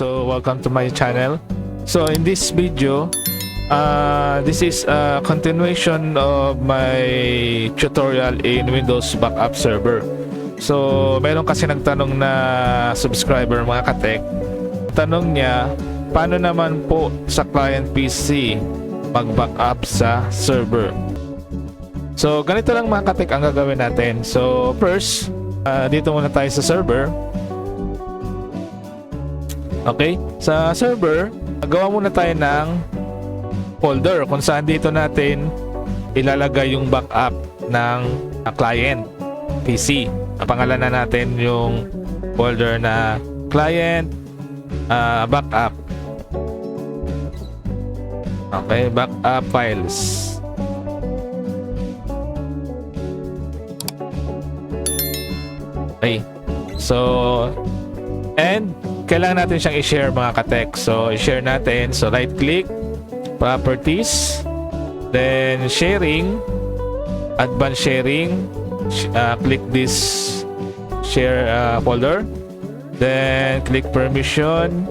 So welcome to my channel. So in this video, uh, this is a continuation of my tutorial in Windows Backup Server. So meron kasi nagtanong na subscriber mga katek. Tanong niya, paano naman po sa client PC mag-backup sa server? So ganito lang mga katek ang gagawin natin. So first, uh, dito muna tayo sa server. Okay? Sa server, gawa muna tayo ng folder kung saan dito natin ilalagay yung backup ng uh, client PC. Ang pangalan na natin yung folder na client uh, backup. Okay, backup files. Okay. So, and kailangan natin siyang i-share mga katek. So, i-share natin. So, right click, properties, then sharing, advanced sharing, sh- uh, click this share uh, folder, then click permission.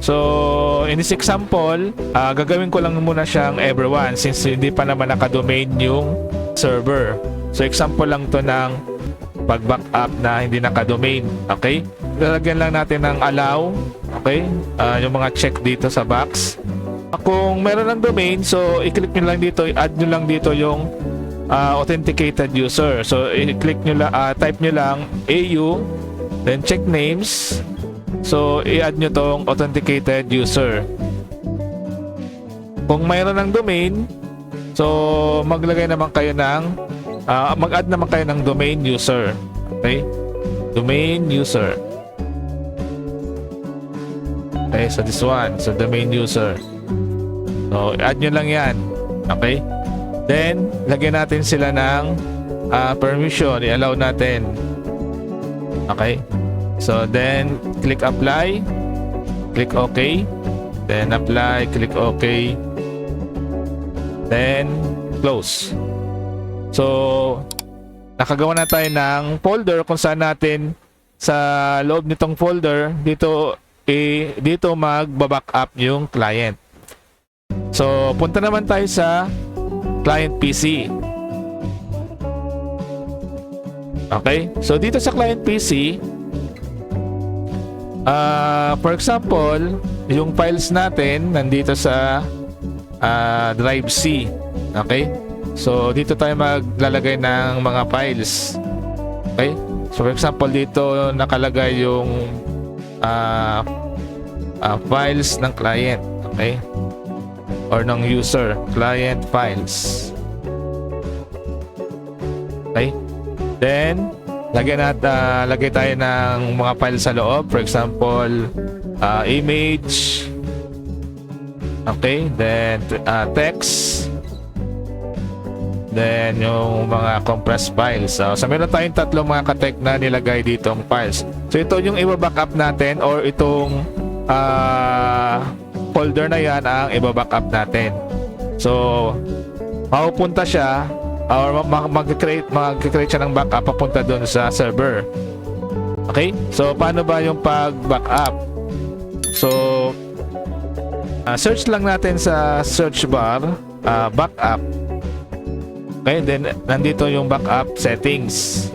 So, in this example, uh, gagawin ko lang muna siyang everyone since hindi pa naman naka-domain yung server. So, example lang to ng pag-backup na hindi naka-domain. Okay? Lalagyan lang natin ng allow. Okay? Ah, yung mga check dito sa box. Kung meron ng domain, so i-click nyo lang dito, i-add nyo lang dito yung ah, authenticated user. So i-click nyo lang, ah, type nyo lang AU, then check names. So i-add nyo tong authenticated user. Kung mayroon ng domain, so maglagay naman kayo ng ah, mag-add naman kayo ng domain user. Okay? Domain user. Okay, so this one. So domain user. So add nyo lang yan. Okay? Then, lagyan natin sila ng ah, permission. I-allow natin. Okay? So then, click apply. Click OK. Then apply. Click OK. Then, close. So, nakagawa na tayo ng folder kung saan natin sa loob nitong folder dito eh, dito magba-backup yung client. So, punta naman tayo sa client PC. Okay? So, dito sa client PC, ah for example, yung files natin nandito sa ah, drive C. Okay? So, dito tayo maglalagay ng mga files. Okay? So, for example, dito nakalagay yung ah, ah, files ng client. Okay? Or ng user. Client files. Okay? Then, lagyan nat ah, lagay tayo ng mga files sa loob. For example, ah, image. Okay? Then, ah, text. Then, yung mga compressed files. So, so meron tayong tatlong mga katek na nilagay ditong files. So, ito yung i-backup natin or itong ah, folder na yan ang i-backup natin. So, mapupunta siya or mag- mag-create mag-create siya ng backup papunta doon sa server. Okay? So, paano ba yung pag-backup? So, ah, search lang natin sa search bar, ah, backup. Okay, then nandito yung backup settings.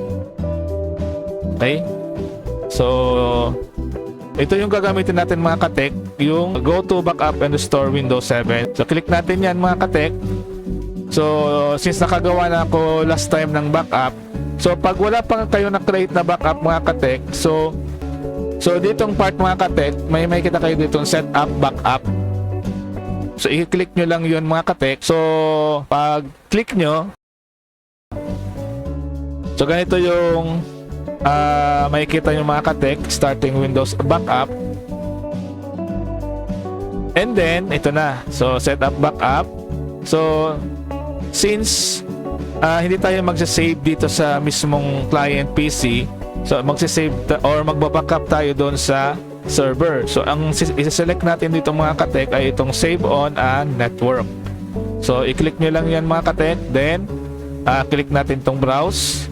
Okay? So, ito yung gagamitin natin mga katek, yung go to backup and restore Windows 7. So, click natin yan mga katek. So, since nakagawa na ako last time ng backup, so pag wala pa kayo na-create na backup mga katek, so So ditong part mga katek, may may kita kayo ditong setup backup. So i-click nyo lang yun mga katek. So pag click nyo, so ganito yung ah makikita yung mga katek starting Windows backup. And then ito na. So setup backup. So since ah, hindi tayo magsa-save dito sa mismong client PC, so magsa-save or magba-backup tayo doon sa server. So ang isa-select natin dito mga katek ay itong save on and network. So i-click nyo lang yan mga katek, then ah, click natin tong browse.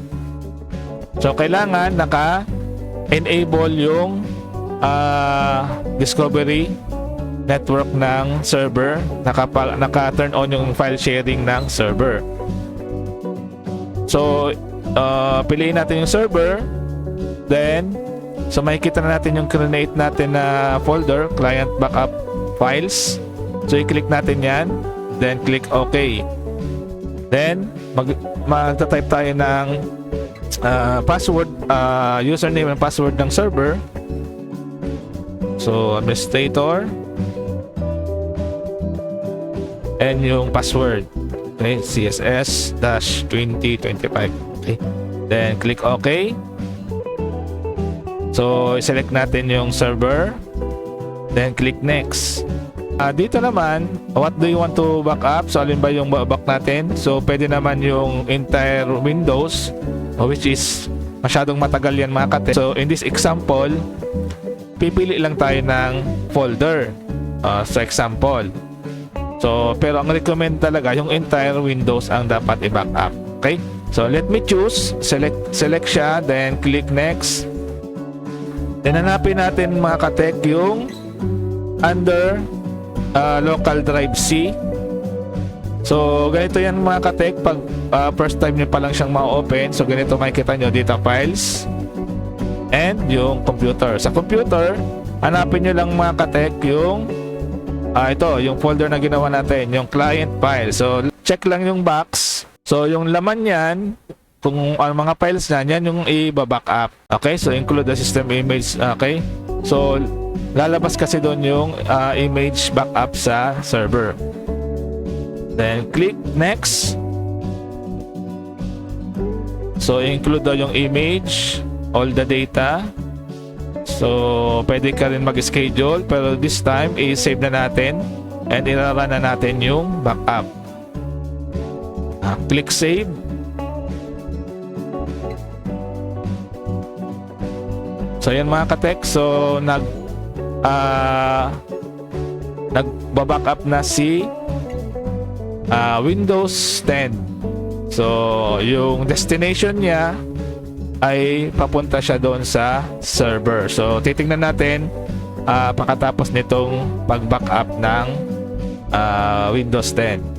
So kailangan naka enable yung ah, discovery network ng server. Naka-turn on yung file sharing ng server. So, ah, piliin natin yung server. Then, so makikita na natin yung create natin na folder, client backup files. So, i-click natin yan. Then, click OK. Then, mag magta-type tayo ng ah, password, ah, username and password ng server. So, administrator. And yung password. Okay, CSS-2025. Okay. Then, click OK. So, select natin yung server. Then, click next. Ah, dito naman, what do you want to back up? So, alin ba yung back natin? So, pwede naman yung entire Windows, uh, which is masyadong matagal yan mga kate. So, in this example, pipili lang tayo ng folder ah, sa example. So, pero ang recommend talaga, yung entire Windows ang dapat i-back up. Okay? So, let me choose. Select, select siya, then click next. Then, hanapin natin mga katek yung under uh, local drive C. So, ganito yan mga katek. Pag uh, first time nyo pa lang siyang ma-open, so ganito makikita nyo data files and yung computer. Sa computer, hanapin nyo lang mga katek yung ah ito, yung folder na ginawa natin, yung client file. So, check lang yung box. So, yung laman yan, kung ano mga files na, yan yung i-back up. Okay? So, include the system image. Okay? So, lalabas kasi doon yung ah, image backup sa server. Then, click next. So, include daw yung image, all the data. So, pwede ka rin mag-schedule pero this time, i-save na natin and irarun na natin yung backup. Ah, click save. So, yan mga katek. So, nag ah nagba-backup na si ah, Windows 10. So, yung destination niya ay papunta siya doon sa server. So, titingnan natin ah, pagkatapos nitong pag-backup ng ah, Windows 10.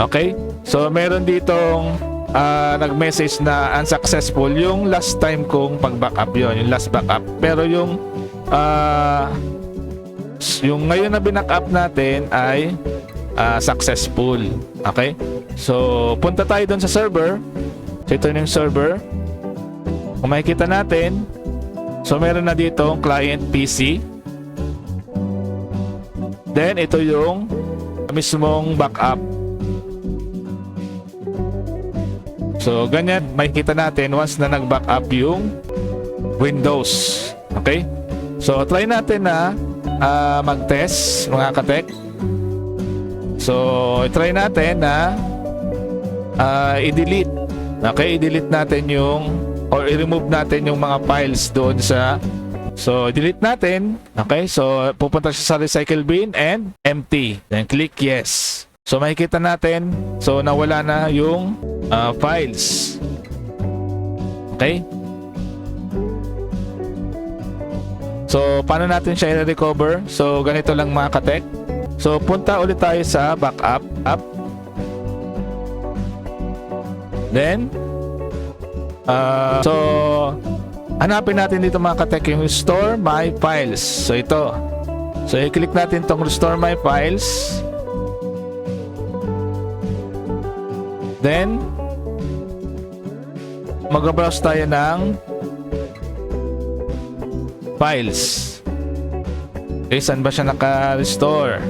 Okay? So, meron ditong ah, nag-message na unsuccessful yung last time kong pag-backup yon yung last backup. Pero yung ah, yung ngayon na binackup natin ay ah, successful. Okay? So, punta tayo doon sa server. So, ito yung server. Kung makikita natin, so meron na dito client PC. Then, ito yung mismong backup. So, ganyan, makikita natin once na nag-backup yung Windows. Okay? So, try natin na ah, mag-test, mga katek. So, try natin na ah, i-delete. Okay, i-delete natin yung or i-remove natin yung mga files doon sa So, delete natin. Okay, so pupunta siya sa recycle bin and empty. Then click yes. So, makikita natin. So, nawala na yung ah, files. Okay? So, paano natin siya i-recover? So, ganito lang mga katek. So, punta ulit tayo sa backup app. Then, ah, so, hanapin natin dito mga katek yung Store My Files. So, ito. So, i-click natin tong Restore My Files. Then, mag-browse tayo ng files. Okay, saan ba siya naka-restore?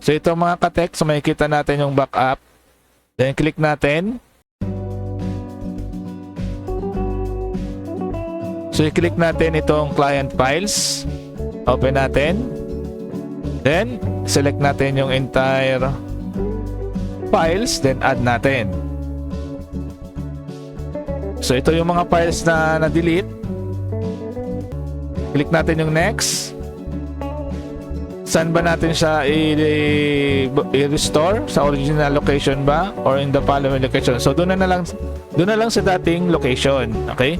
So ito mga katek, so makikita natin yung backup. Then click natin. So i-click natin itong client files. Open natin. Then select natin yung entire files, then add natin. So ito yung mga files na na-delete. Click natin yung next. saan ba natin siya i-restore? Sa original location ba? Or in the following location? So, doon na, na lang, doon na lang sa dating location. Okay?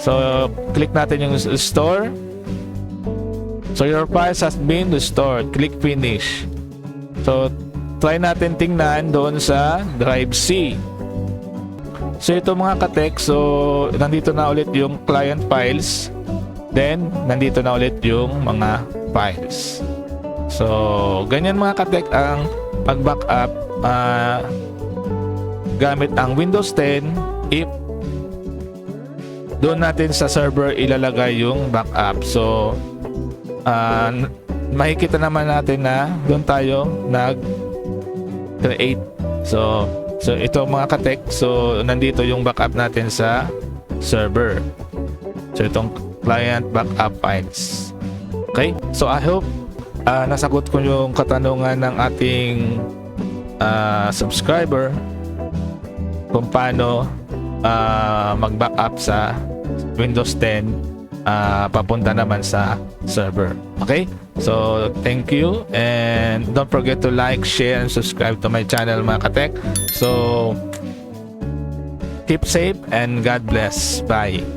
So, click natin yung restore. So, your files has been restored. Click finish. So, try natin tingnan doon sa drive C. So, ito mga katek, so, nandito na ulit yung client files. Then, nandito na ulit yung mga files. So, ganyan mga katek ang pag-backup ah, gamit ang Windows 10 if doon natin sa server ilalagay yung backup. So, n- makikita naman natin na doon tayo nag-create. So, so ito mga katek, so nandito yung backup natin sa server. So, itong client backup files. Okay? So, I hope ah, nasagot ko yung katanungan ng ating ah, subscriber kung paano ah, mag-backup sa Windows 10 ah, papunta naman sa server. Okay? So, thank you and don't forget to like, share, and subscribe to my channel mga katek. So, keep safe and God bless. Bye.